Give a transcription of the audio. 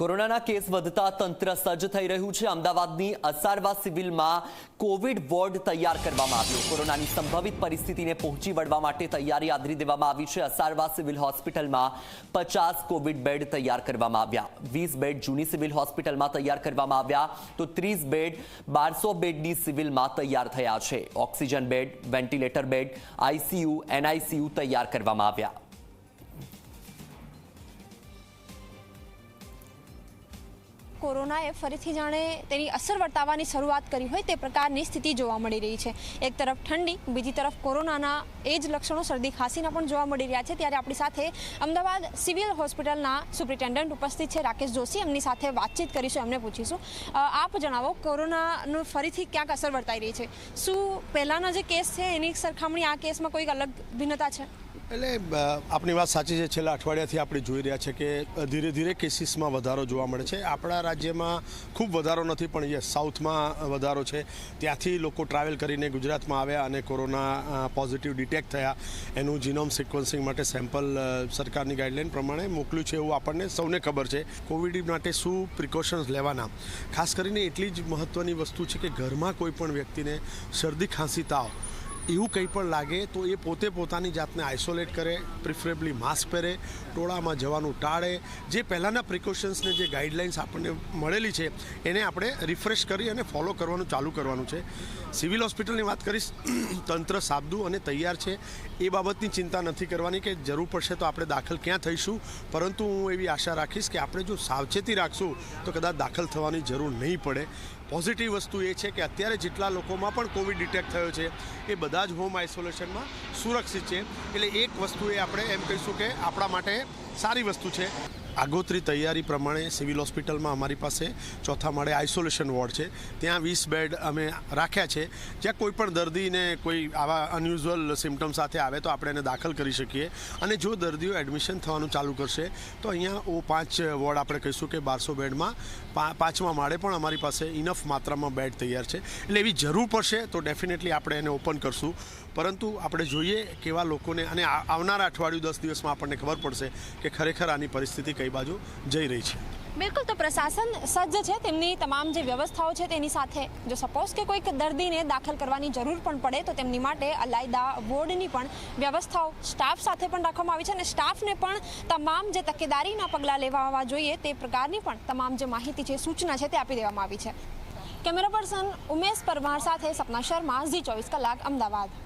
કોરોનાના કેસ વધતા તંત્ર સજ્જ થઈ રહ્યું છે. અમદાવાદની અસારવા સિવિલમાં કોવિડ વોર્ડ તૈયાર કરવામાં આવ્યો. કોરોનાની સંભવિત પરિસ્થિતિને પહોંચી વળવા માટે તૈયારી આદરી દેવામાં આવી છે. અસારવા સિવિલ હોસ્પિટલમાં પચાસ કોવિડ બેડ તૈયાર કરવામાં આવ્યા. વીસ બેડ જૂની સિવિલ હોસ્પિટલમાં તૈયાર કરવામાં આવ્યા તો ત્રીસ બેડ બારસો બેડની સિવિલમાં તૈયાર થયા છે. Oxygen bed, ventilator bed ICU NICU તૈયાર કરવામાં આવ્યા. કોરોનાએ ફરીથી જાણે તેની અસર વર્તાવવાની શરૂઆત કરી હોય તે પ્રકારની સ્થિતિ જોવા મળી રહી છે. એક તરફ ઠંડી, બીજી તરફ કોરોનાના એ જ લક્ષણો શરદી ખાંસીના પણ જોવા મળી રહ્યા છે. ત્યારે આપણી સાથે અમદાવાદ સિવિલ હોસ્પિટલના સુપ્રિન્ટેન્ડન્ટ ઉપસ્થિત છે રાકેશ જોશી. એમની સાથે વાતચીત કરીશું, એમને પૂછીશું. આપ જણાવો, કોરોનાનું ફરીથી ક્યાંક અસર વર્તાઈ રહી છે? શું પહેલાંના જે કેસ છે, એની સરખામણી આ કેસમાં કોઈક અલગ ભિન્નતા છે? એટલે આપણી વાત સાચી છે. છેલ્લા અઠવાડિયાથી આપણે જોઈ રહ્યા છે કે ધીરે ધીરે કેસીસમાં વધારો જોવા મળે છે. આપણા રાજ્યમાં ખૂબ વધારો નથી, પણ યસ, સાઉથમાં વધારો છે. ત્યાંથી લોકો ટ્રાવેલ કરીને ગુજરાતમાં આવ્યા અને કોરોના પોઝિટિવ ડિટેક્ટ થયા. એનું જીનોમ સિક્વન્સિંગ માટે સેમ્પલ સરકારની ગાઈડલાઈન પ્રમાણે મોકલ્યું છે એવું આપણને સૌને ખબર છે. કોવિડ માટે શું પ્રિકોશન્સ લેવાના? ખાસ કરીને એટલી જ મહત્ત્વની વસ્તુ છે કે ઘરમાં કોઈ પણ વ્યક્તિને શરદી ખાંસી તાવ એવું કંઈ પણ લાગે તો એ પોતે પોતાની જાતને આઇસોલેટ કરે પ્રિફરેબલી માસ્ક પહેરે, ટોળામાં જવાનું ટાળે. જે પહેલાંના પ્રિકોશન્સને જે ગાઈડલાઇન્સ આપણને મળેલી છે, એને આપણે રિફ્રેશ કરી અને ફોલો કરવાનું, ચાલુ કરવાનું છે. સિવિલ હોસ્પિટલની વાત કરીશ, તંત્ર સાબદું અને તૈયાર છે. એ બાબતની ચિંતા નથી કરવાની કે જરૂર પડશે તો આપણે દાખલ ક્યાં થઈશું. પરંતુ હું એવી આશા રાખીશ કે આપણે જો સાવચેતી રાખશું, તો કદાચ દાખલ થવાની જરૂર નહીં પડે. પોઝિટિવ વસ્તુ એ છે કે અત્યારે જેટલા લોકોમાં પણ કોવિડ ડિટેક્ટ થયો છે, એ બધા જ હોમ આઇસોલેશનમાં સુરક્ષિત છે. એટલે એક વસ્તુ એ આપણે એમ કહીશું કે આપણા માટે સારી વસ્તુ છે. આગોતરી તૈયારી પ્રમાણે સિવિલ હોસ્પિટલમાં અમારી પાસે ચોથા માળે આઇસોલેશન વોર્ડ છે. ત્યાં વીસ બેડ અમે રાખ્યા છે. જ્યાં કોઈ પણ દર્દીને કોઈ આવા અનયુઝ્યુઅલ સિમ્ટમ સાથે આવે તો આપણે એને દાખલ કરી શકીએ. અને જો દર્દીઓ એડમિશન થવાનું ચાલુ કરશે, તો અહીંયા ઓ પાંચ વોર્ડ આપણે કહીશું કે બારસો બેડમાં પાંચમા માળે પણ અમારી પાસે ઇનફ માત્રામાં બેડ તૈયાર છે. એટલે એવી જરૂર પડશે તો ડેફિનેટલી આપણે એને ઓપન કરશું. પરંતુ આપણે જોઈએ કેવા લોકોને અને આવનારા અઠવાડિયું દસ દિવસમાં આપણને ખબર પડશે કે ખરેખર આની પરિસ્થિતિ કઈ બાજુ જઈ રહી છે. બિલકુલ, તો પ્રશાસન સજ્જ છે, તેમની તમામ જે વ્યવસ્થાઓ છે તેની સાથે. જો સપોઝ કે કોઈક દર્દીને દાખલ કરવાની જરૂર પણ પડે, તો તેમની માટે અલાયદા વોર્ડની પણ વ્યવસ્થાઓ સ્ટાફ સાથે પણ રાખવામાં આવી છે અને સ્ટાફને પણ તમામ જે તકેદારીના પગલાં લેવા જોઈએ તે પ્રકારની પણ તમામ જે માહિતી છે, સૂચના છે તે આપી દેવામાં આવી છે. કેમેરા પર્સન ઉમેશ પરમાર સાથે સપના શર્મા, ઝી ચોવીસ કલાક, અમદાવાદ.